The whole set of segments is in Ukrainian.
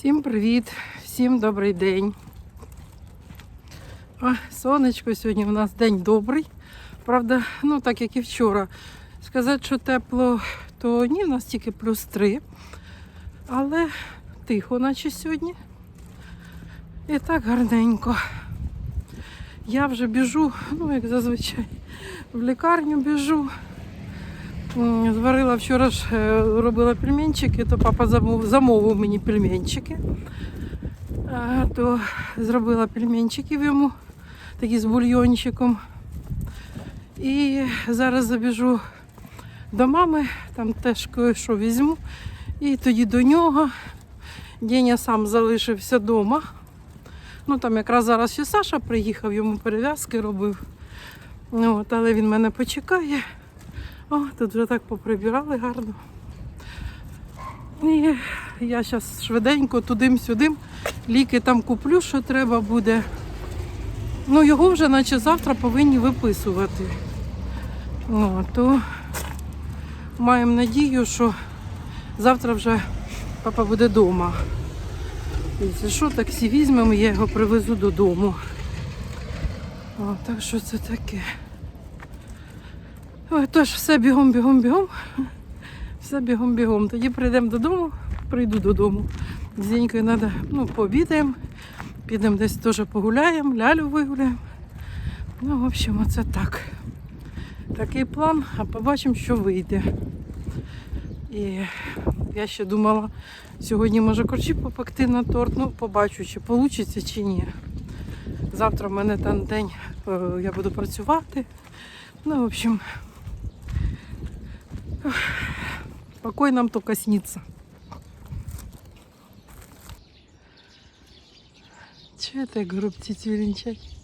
Всім привіт, всім добрий день. Сонечко сьогодні у нас день добрий. Правда, ну так як і вчора. Сказати, що тепло, то ні, у нас тільки плюс три. Але тихо, наче сьогодні. І так гарненько. Я вже біжу, ну як зазвичай, в лікарню біжу. Зварила вчора ж е, робила пельменчики, то папа замов- замовив мені пельменчики. То зробила пельменчиків йому, такі з бульйончиком. І зараз забіжу до мами, там теж кое-що візьму. І тоді до нього. Деня сам залишився вдома. Ну там якраз зараз ще Саша приїхав, йому перев'язки робив. Ну, От, але він мене почекає. О, тут вже так поприбирали гарно. І я зараз швиденько туди-сюди. Ліки там куплю, що треба буде. Ну, його вже наче завтра повинні виписувати. О, то маємо надію, що завтра вже папа буде вдома. Якщо що, таксі візьмемо, я його привезу додому. О, так що це таке. Тож все бігом, бігом, бігом. Все бігом, бігом. Тоді прийдемо додому, прийду додому. Зінькою треба, ну, пообідаємо, підемо десь теж погуляємо, лялю вигуляємо. Ну, в общем, оце так. Такий план, а побачимо, що вийде. І я ще думала, сьогодні може корчі попекти на торт. Ну, побачу, чи вийде, чи ні. Завтра в мене там день, е, я буду працювати. Ну, в общем, покой нам только снится. Че это, я говорю, птиці вірінчать?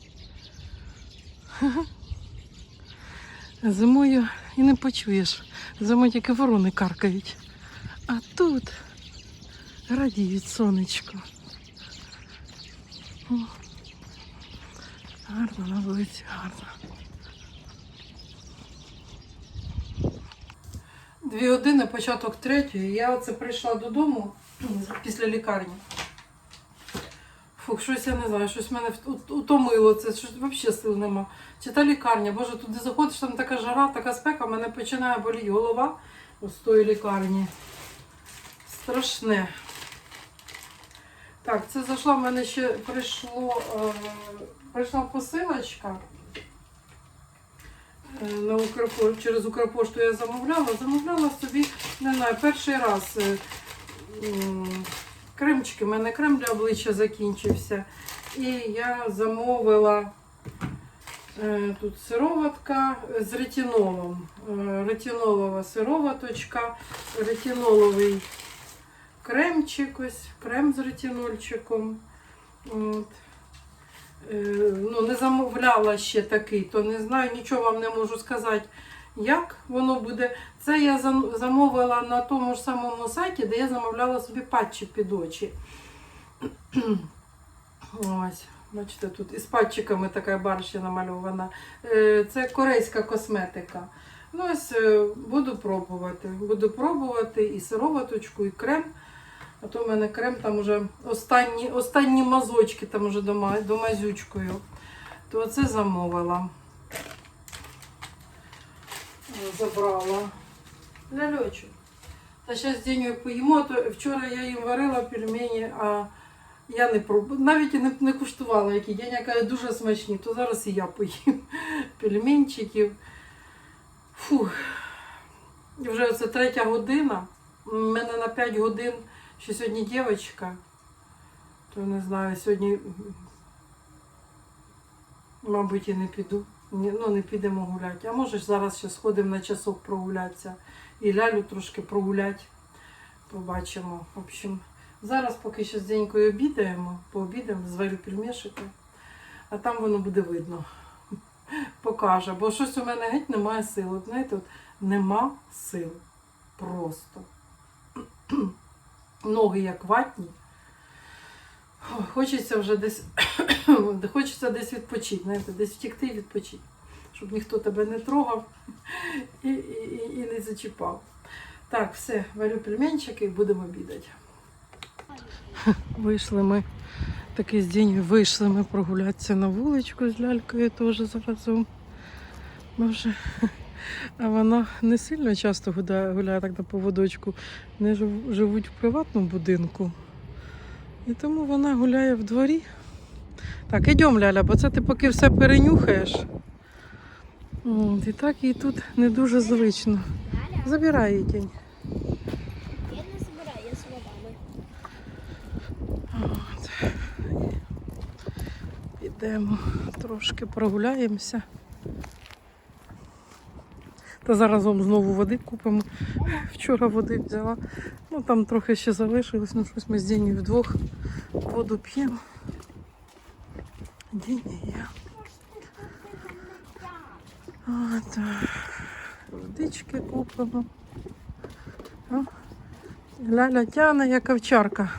Зимою і не почуєш. Зимою тільки ворони каркають. А тут радіють сонечко. О, Гарно на вулиці, гарно. Дві години, початок третьої. Я оце прийшла додому після лікарні. Фух, щось я не знаю, щось мене утомило це, щось взагалі сил нема. Чи та лікарня, боже, туди заходиш, там така жара, така спека, мене починає боліти голова з тої лікарні. Страшне. Так, це зайшла в мене ще прийшло, е, прийшла посилочка. Е, На Укрпо- через Укрпошту я замовляла. Замовляла собі, не знаю, перший раз е, кремчики. У мене крем для обличчя закінчився. І я замовила е, тут сироватка з ретинолом. Ретинолова сироваточка, ретиноловий кремчик, ось крем з ретинольчиком. От. Е, ну, не замовляла ще такий, то не знаю, нічого вам не можу сказати, як воно буде. Це я замовила на тому ж самому сайті, де я замовляла собі патчі під очі. Ось, бачите, тут із патчиками така барща намальована. Е, Це корейська косметика. Ну, ось е, буду пробувати. Буду пробувати і сироваточку, і крем. А то в мене крем там уже останні, останні мазочки там уже домазючкою. То це замовила. Забрала. Ляльочу. Та зараз день поїмо, то вчора я їм варила пельмені, а я не пробувала, навіть не, не куштувала, які Деня каже, дуже смачні, то зараз і я поїм пельменчиків. Фух. Вже це третя година. У мене на 5 годин ще сьогодні дівчинка. То не знаю, сьогодні, мабуть, і не піду. Ну, не підемо гуляти. А може зараз ще сходимо на часок прогулятися. І лялю трошки прогуляти. Побачимо. В общем, зараз поки що з денькою обідаємо, пообідаємо, зварю пельмешики, а там воно буде видно. Покаже. Бо щось у мене геть немає сил. От, знаєте, от, нема сил. Просто. Ноги як ватні. Хочеться вже десь хочеться десь відпочити, знаєте, десь втікти і відпочити, щоб ніхто тебе не трогав і, і, і, не зачіпав. Так, все, варю пельменчики і будемо обідати. Вийшли ми такий день, вийшли ми прогулятися на вуличку з лялькою теж заразом. Ми вже... А вона не сильно часто гуляє, гуляє так на поводочку. Вони живуть в приватному будинку. І тому вона гуляє в дворі. Так, ідемо, Ляля, бо це ти поки все перенюхаєш. От, і так їй тут не дуже звично. Забирай її день. я не збираю, я словами. От. Підемо трошки прогуляємося. Та заразом знову води купимо. Вчора води взяла. Ну там трохи ще залишилось, ну щось ми з Дінею вдвох воду п'ємо. Діня і я. От. Водички купимо. Ляля тяне, як овчарка.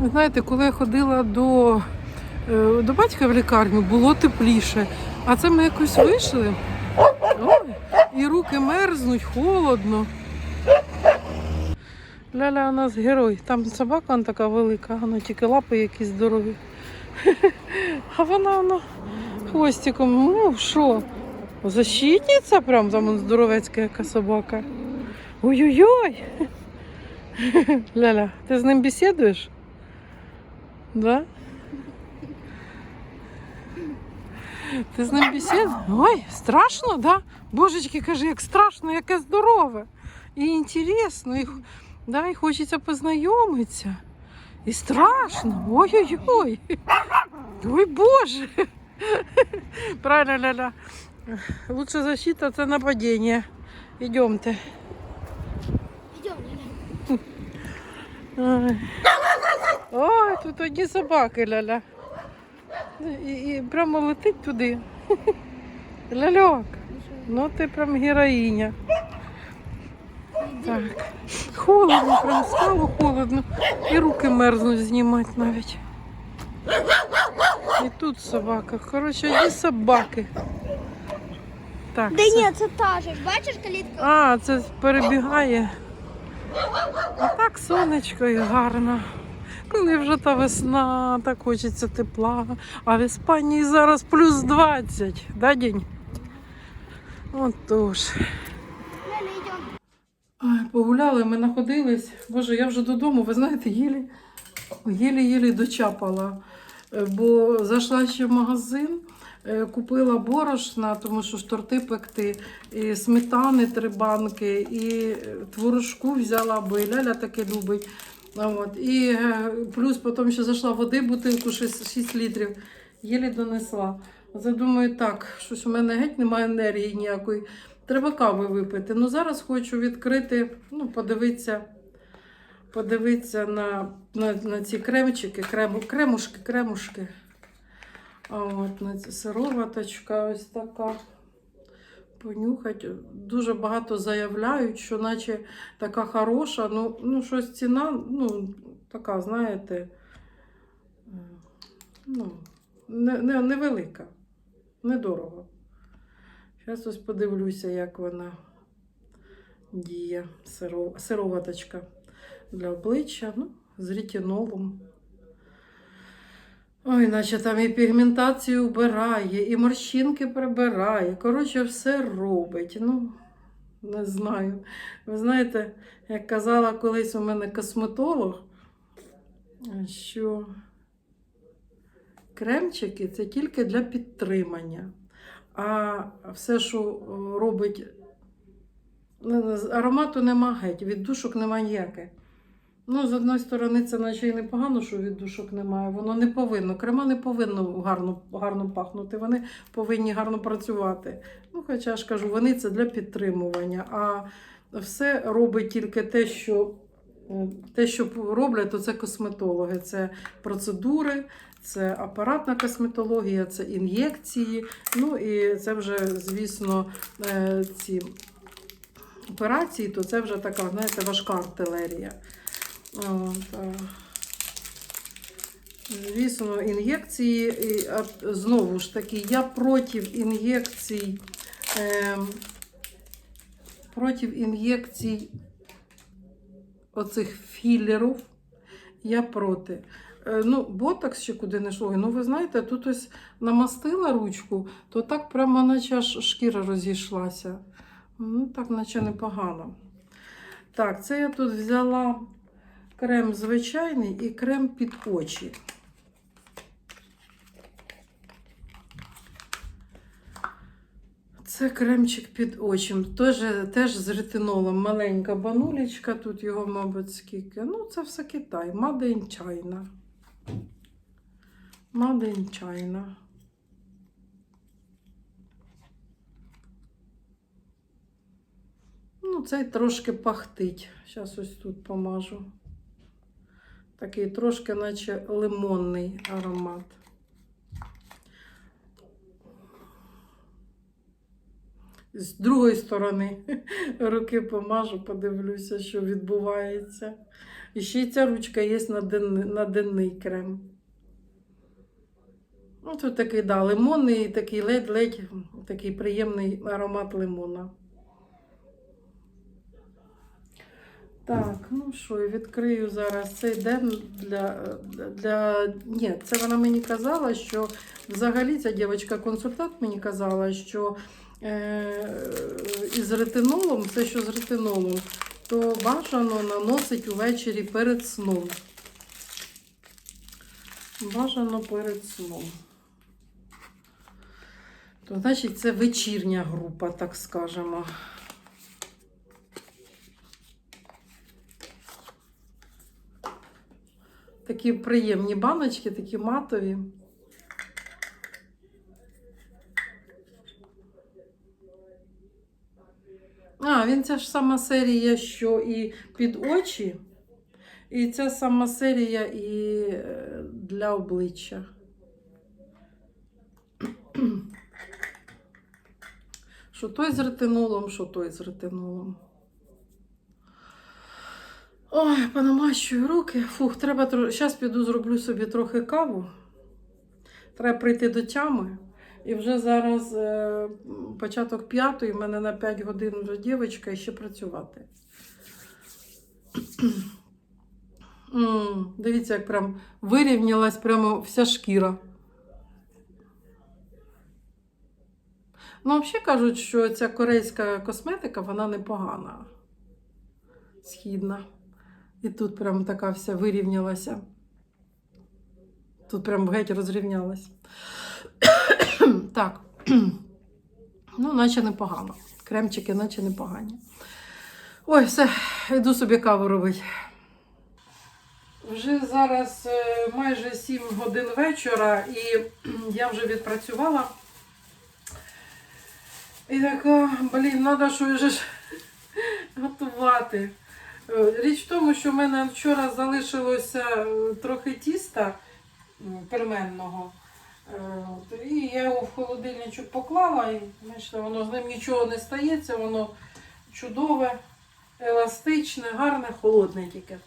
Ви знаєте, коли я ходила до, е, до батька в лікарню, було тепліше. А це ми якось вийшли. Ой, і руки мерзнуть, холодно. Ляля у нас герой. Там собака вона така велика, вона тільки лапи якісь здорові. А вона вона хвостиком, ну що? Защитниця прям там здоровецька яка собака. Ой-ой-ой. Ляля, ти з ним бесідуєш? Да? Ти з ним бесід? Ой, страшно, да? Божечки, каже, як страшно, яке здорове. І інтересно, і, х- да, і хочеться познайомитися. І страшно. Ой-ой-ой. Ой, Боже. Правильно, Ляля. Лучше защита це нападіння. Ідемте. Йдемо, Галя. Ой. Тут одні собаки, Ляля. І, і прямо летить туди. Ляльок, ну ти прям героїня. Так. Холодно, прям стало холодно. І руки мерзнуть знімати навіть. І тут собака. Коротше, одні собаки. Так. Да це- ні, це та же. Бачиш калітка? а, це перебігає. А так сонечко і гарно. Коли вже та весна, так хочеться тепла. А в Іспанії зараз плюс 20, да, день? Отож. Погуляли, ми находились. Боже, я вже додому, ви знаєте, єлі, єлі-єлі дочапала. Е, Бо зайшла ще в магазин, е, купила борошна, тому що ж торти пекти, і сметани три банки, і е, творожку взяла, бо і Ляля таке любить. От. І е, плюс потім ще зайшла води, бутилку 6, 6 літрів, єлі донесла. Оце думаю, так, щось у мене геть немає енергії ніякої. Треба кави випити. Ну зараз хочу відкрити, ну, подивитися, подивитися на, на, на ці кремчики, крему, кремушки, кремушки. От на ці сироваточка ось така. Понюхать. Дуже багато заявляють, що наче така хороша, ну, ну щось ціна, ну, така, знаєте, е, ну, не, не, невелика, недорого. Зараз ось подивлюся, як вона діє. Сиро- Сироваточка для обличчя, ну, з ретинолом. Ой, наче там і пігментацію вбирає, і морщинки прибирає. Коротше, все робить. Ну, не знаю. Ви знаєте, як казала колись у мене косметолог, що кремчики це тільки для підтримання. А все, що робить, ну, аромату нема геть, віддушок нема ніяких. Ну, з одної сторони, це наче і непогано, що віддушок немає. Воно не повинно. Крема не повинно гарно, гарно пахнути, вони повинні гарно працювати. Ну, хоча ж кажу, вони це для підтримування. А все робить тільки те, що. е, Те, що роблять, то це косметологи, це процедури, це апаратна косметологія, це ін'єкції. Ну і це вже, звісно, е, ці операції, то це вже така, знаєте, важка артилерія. Звісно, ін'єкції, знову ж таки, я проти ін'єкцій Ем, проти ін'єкцій оцих філерів я проти. Е, Ну, ботокс ще куди не йшло. Ну, ви знаєте, тут ось намастила ручку, то так прямо наче аж шкіра розійшлася. Ну, так, наче непогано. Так, це я тут взяла крем звичайний і крем під очі. Це кремчик під очі. Теж, теж з ретинолом. Маленька банулечка, тут його, мабуть, скільки. Ну, це все Китай. Made in China. China. Ну, цей трошки пахтить. Зараз ось тут помажу. Такий трошки, наче лимонний аромат. З другої сторони руки помажу, подивлюся, що відбувається. І ще й ця ручка є на денний, на денний крем. Ну, тут такий, да, лимонний, такий ледь-ледь, такий приємний аромат лимона. Так, ну що, я відкрию зараз цей день для, для. Ні, це вона мені казала, що взагалі ця дівчинка-консультант мені казала, що е, із ретинолом, все, що з ретинолом, то бажано наносить увечері перед сном. Бажано перед сном. То, значить, це вечірня група, так скажемо. Такі приємні баночки, такі матові. А, він ця ж сама серія, що і під очі, і ця сама серія і е, для обличчя. Що той з ретинолом, що той з ретинолом. Ой, понамащую руки. Фух, треба. Зараз піду зроблю собі трохи каву. Треба прийти до тями. І вже зараз е, початок п'ятої, в мене на 5 годин вже дівчинка і ще працювати. М, Дивіться, як прям вирівнялась прямо вся шкіра. Ну, взагалі кажуть, що ця корейська косметика, вона непогана. Східна. І тут прям така вся вирівнялася. Тут прям геть розрівнялась. так. ну, наче непогано. Кремчики, наче непогані. Ой, все, йду собі каву робити. Вже зараз е, майже 7 годин вечора, і я вже відпрацювала. І така, блін, треба щось готувати. Е, Річ в тому, що в мене вчора залишилося е, трохи тіста м, перменного. Е, І я його в холодильничок поклала, і бачите, воно з ним нічого не стається, воно чудове, еластичне, гарне, холодне тільки.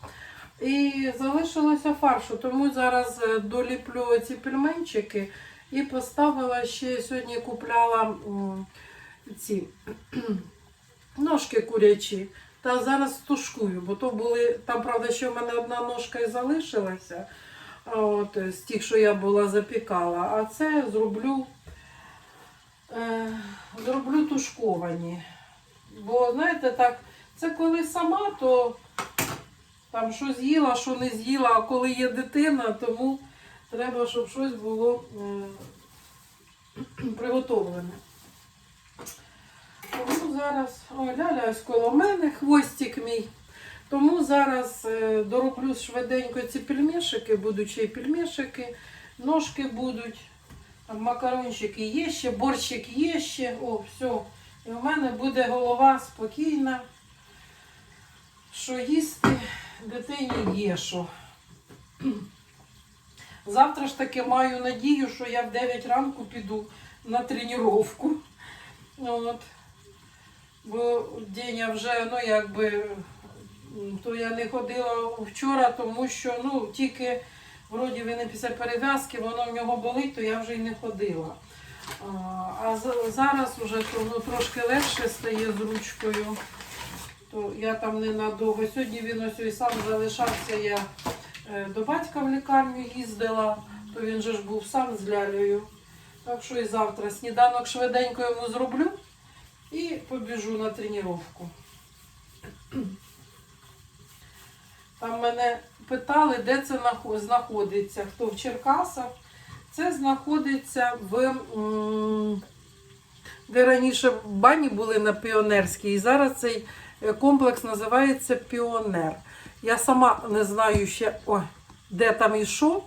І залишилося фаршу, тому зараз доліплю ці пельменчики і поставила ще сьогодні купляла ці ножки курячі. Та зараз тушкую, бо то були, там, правда, ще в мене одна ножка і залишилася. От, з тих, що я була запікала. А це зроблю, е, зроблю тушковані. Бо, знаєте, так, це коли сама, то там що з'їла, що не з'їла, а коли є дитина, тому треба, щоб щось було е, приготовлене. Тому зараз, ой, ляля ось коло мене, хвостик мій. Тому зараз е, дороблю швиденько ці пельмешики, будуть ще й ножки будуть, макарончики є ще, борщик є ще. О, все. І в мене буде голова спокійна. Що їсти дитині є що. Завтра ж таки маю надію, що я в 9 ранку піду на тренування. От. Бо Деня вже, ну якби, то я не ходила вчора, тому що ну, тільки вроді він після перев'язки, воно в нього болить, то я вже й не ходила. А, А зараз вже ну, трошки легше стає з ручкою. То я там ненадовго. Сьогодні він ось і сам залишався. Я е, до батька в лікарню їздила, то він же ж був сам з лялею. Так що і завтра сніданок швиденько йому зроблю і побіжу на тренування. Там мене питали, де це знаходиться. Хто в Черкасах? Це знаходиться в де раніше бані були на Піонерській, і зараз цей е, комплекс називається Піонер. Я сама не знаю ще, ой, де там і що,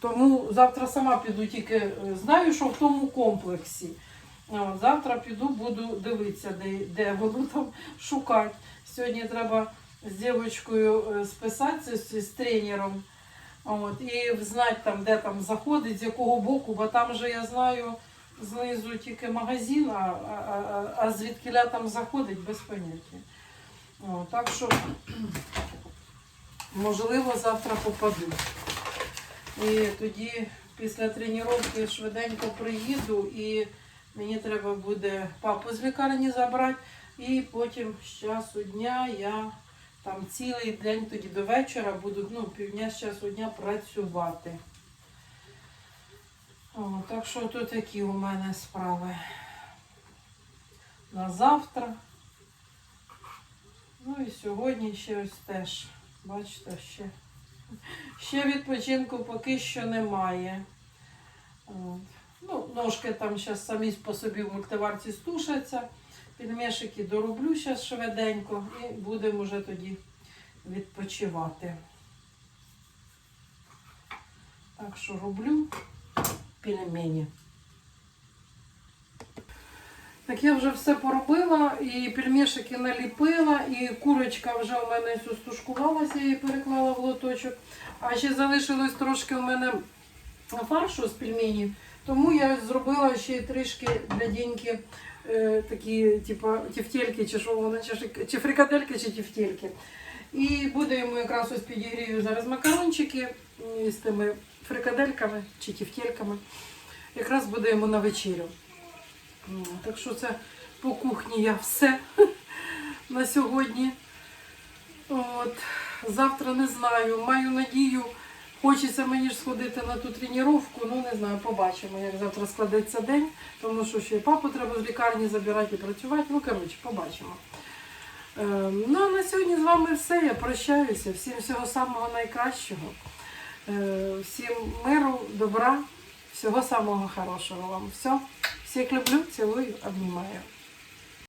тому завтра сама піду, тільки е, знаю, що в тому комплексі. Завтра піду, буду дивитися, де, де воно там шукати. Сьогодні треба з дівчинкою е, списатися з, тренером. От, і знати там, де там заходить, з якого боку, бо там же я знаю знизу тільки магазин, а, а, а, а звідкиля там заходить без поняття. О, так що, можливо, завтра попаду. І тоді після тренування швиденько приїду і мені треба буде папу з лікарні забрати. І потім з часу дня я там цілий день тоді до вечора буду ну, півдня з часу дня працювати. О, так що то такі у мене справи на завтра. Ну і сьогодні ще ось теж, бачите, ще, ще відпочинку поки що немає. От. Ну, ножки там зараз самі по собі в мультиварці стушаться. Пельмешики дороблю зараз швиденько і будемо вже тоді відпочивати. Так що роблю пельмені. Так я вже все поробила, і пельмешики наліпила, і курочка вже у мене стушкувалася, я її переклала в лоточок. А ще залишилось трошки у мене фаршу з пельменів, тому я зробила ще трішки для Діньки е, такі, типу, тефтельки, чи що воно, чи, чи фрикадельки, чи тефтельки. І буде йому якраз ось підігрію зараз макарончики з тими фрикадельками чи тефтельками. Якраз буде йому на вечерю. Так що це по кухні я все на сьогодні. От. Завтра не знаю. Маю надію, хочеться мені ж сходити на ту тренування. Ну не знаю, побачимо, як завтра складеться день, тому що ще й папу треба з лікарні забирати і працювати. Ну, коротше, побачимо. Е, Ну, а на сьогодні з вами все. Я прощаюся. Всім всього самого найкращого. Е, Всім миру, добра, всього самого хорошого вам. Все. Всіх люблю, цілую, обнімаю.